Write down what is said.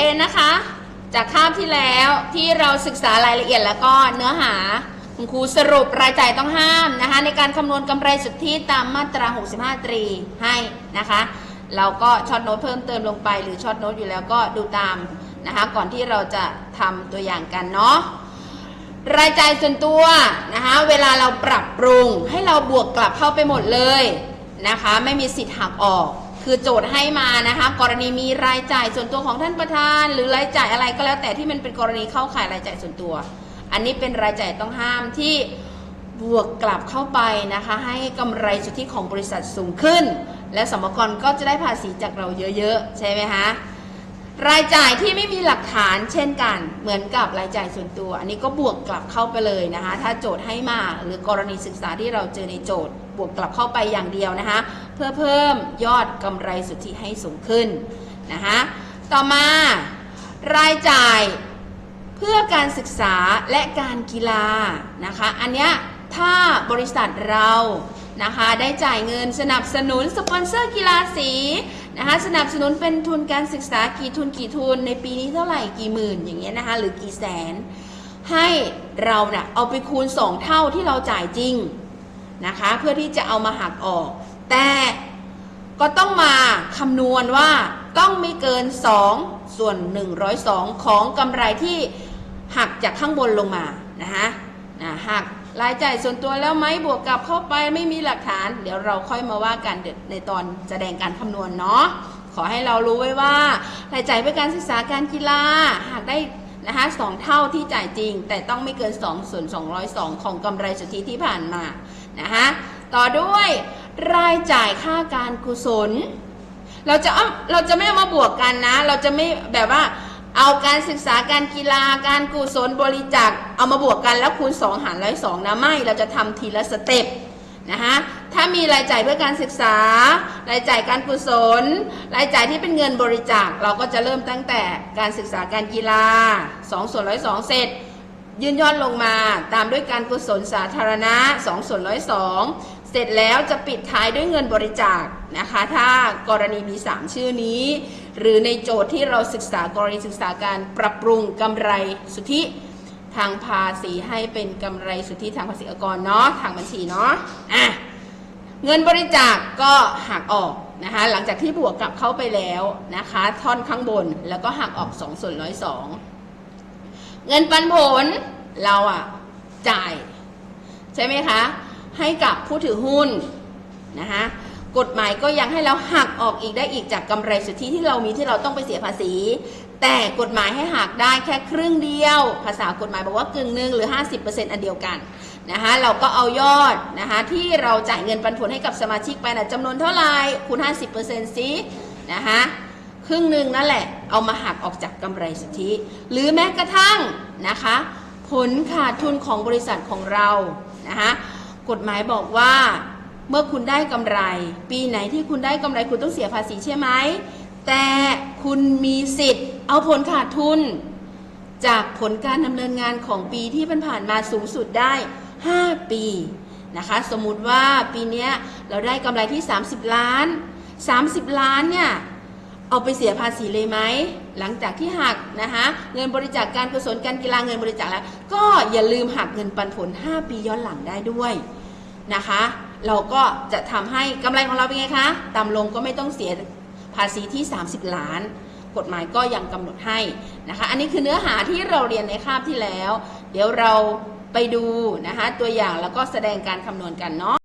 เคนะคะ จากคาบที่แล้วที่เราศึกษารายละเอียดแล้วก็เนื้อหาคุณครูสรุปรายจ่ายต้องห้ามนะคะ ในการคำนวณกำไรสุทธิตามมาตรา 65 ตรีให้นะคะ เราก็ช็อตโน้ตเพิ่มเติมลงไป หรือช็อตโน้ตอยู่แล้วก็ดูตามนะคะ ก่อนที่เราจะทำตัวอย่างกันเนาะรายจ่ายส่วนตัวนะคะเวลาเราปรับปรุงให้เราบวกกลับเข้าไปหมดเลยนะคะ ไม่มีสิทธิ์หักออก คือโจทย์ให้มานะคะ กรณีมีรายจ่ายส่วนตัวของท่านประธาน หรือรายจ่ายอะไรก็แล้วแต่ที่มันเป็นกรณีเข้าข่ายรายจ่ายส่วนตัว อันนี้เป็นรายจ่ายต้องห้ามที่บวกกลับเข้าไปนะคะ ให้กำไรสุทธิของบริษัทสูงขึ้น และสมกรก็จะได้ภาษีจากเราเยอะๆ ใช่ไหมคะรายจ่ายที่ไม่มีหลักฐานเช่นกันเหมือนกับรายจ่ายส่วนตัว อันนี้ก็บวกกลับเข้าไปเลยนะคะ ถ้าโจทย์ให้มาหรือกรณีศึกษาที่เราเจอในโจทย์ บวกกลับเข้าไปอย่างเดียวนะคะ เพื่อเพิ่มยอดกำไรสุทธิให้สูงขึ้นนะคะต่อมารายจ่ายเพื่อการศึกษาและการกีฬานะคะอันเนี้ยถ้าบริษัทเรานะคะได้จ่ายเงินสนับสนุนสปอนเซอร์กีฬาสีนะคะสนับสนุนเป็นทุนการศึกษากี่ทุนกี่ทุนในปีนี้เท่าไหร่กี่หมื่นอย่างเงี้ยนะคะหรือกี่แสน ให้เราเนะ่ยเอาไปคูณ 2 เท่าที่เราจ่ายจริงนะคะเพื่อที่จะเอามาหักออก แต่ก็ต้องมาคำนวณว่าต้องไม่เกิน 2 ส่วน 102 ของกำไรที่หักจากข้างบนลงมานะคะนะหักรายจ่ายส่วนตัวแล้วไหมบวกกลับเข้าไปไม่มีหลักฐาน เดี๋ยวเราค่อยมาว่ากันในตอนแสดงการคำนวณเนาะขอให้เรารู้ไว้ว่ารายจ่ายเพื่อการศึกษาการกีฬาหากได้นะคะสองเท่าที่จ่ายจริง แต่ต้องไม่เกิน 2 ส่วน 202 ของกำไรสุทธิที่ผ่านมานะคะต่อด้วย รายจ่ายค่าการกุศล เราจะเอาเราจะไม่เอามาบวกกันนะ เราจะไม่แบบว่าเอาการศึกษาการกีฬาการกุศลบริจาคเอามาบวกกันแล้วคูณ 2 หารร้อยสองนะไม่เราจะทำทีละสเต็ปนะคะถ้ามีรายจ่ายเพื่อการศึกษา รายจ่ายการกุศล รายจ่ายที่เป็นเงินบริจาค เราก็จะเริ่มตั้งแต่การศึกษาการกีฬา2ส่วนร้อยสองเสร็จยื่นยอดลงมาตามด้วยการกุศลสาธารณะ2ส่วนร้อยสอง เสร็จแล้วจะปิดท้ายด้วยเงินบริจาคนะคะ ถ้ากรณีมี 3 ชื่อนี้ หรือในโจทย์ที่เราศึกษากรณีศึกษาการปรับปรุงกำไรสุทธิทางภาษีให้เป็นกำไรสุทธิทางภาษีอากรเนาะทางบัญชีเนาะอะเงินบริจาคก็หักออกนะคะหลังจากที่บวกกลับเข้าไปแล้วนะคะท่อนข้างบนแล้วก็หักออก2ส่วนร้อยสองเงินปันผลเราอะจ่าย ใช่ไหมคะ ให้กับผู้ถือหุ้นนะคะกฎหมายก็ยังให้เราหักออกอีกได้อีกจากกำไรสุทธิที่เรามีที่เราต้องไปเสียภาษี แต่กฎหมายให้หักได้แค่ครึ่งเดียว ภาษากฎหมายบอกว่ากึ่งหนึ่งหรือ 50%อันเดียวกันนะคะเราก็เอายอดนะคะที่เราจ่ายเงินปันผลให้กับสมาชิกไปนะจำนวนเท่าไหร่คูณ 50%สินะคะครึ่งหนึ่งนั่นแหละเอามาหักออกจากกำไรสุทธิ หรือแม้กระทั่งนะคะผลขาดทุนของบริษัทของเรานะคะ กฎหมายบอกว่าเมื่อคุณได้กำไร ปีไหนที่คุณได้กำไรคุณต้องเสียภาษีใช่ไหม แต่คุณมีสิทธิ์ เอาผลขาดทุน จากผลการดำเนินงานของปีที่ผ่านมาสูงสุดได้ 5 ปีนะคะ สมมุติว่าปีนี้เราได้กำไรที่ 30 ล้าน 30 ล้านเนี่ยเอาไปเสียภาษีเลยไหม หลังจากที่หักนะคะเงินบริจาคการกุศลการกีฬาเงินบริจาคแล้ว ก็อย่าลืมหักเงินปันผล 5 ปีย้อนหลังได้ด้วย นะคะ เราก็จะทำให้กำไรของเราเป็นไงคะต่ำลงก็ไม่ต้องเสียภาษีที่ 30 ล้าน กฎหมายก็ยังกำหนดให้นะคะ อันนี้คือเนื้อหาที่เราเรียนในคาบที่แล้ว เดี๋ยวเราไปดูนะคะตัวอย่างแล้วก็แสดงการคำนวณกันเนาะ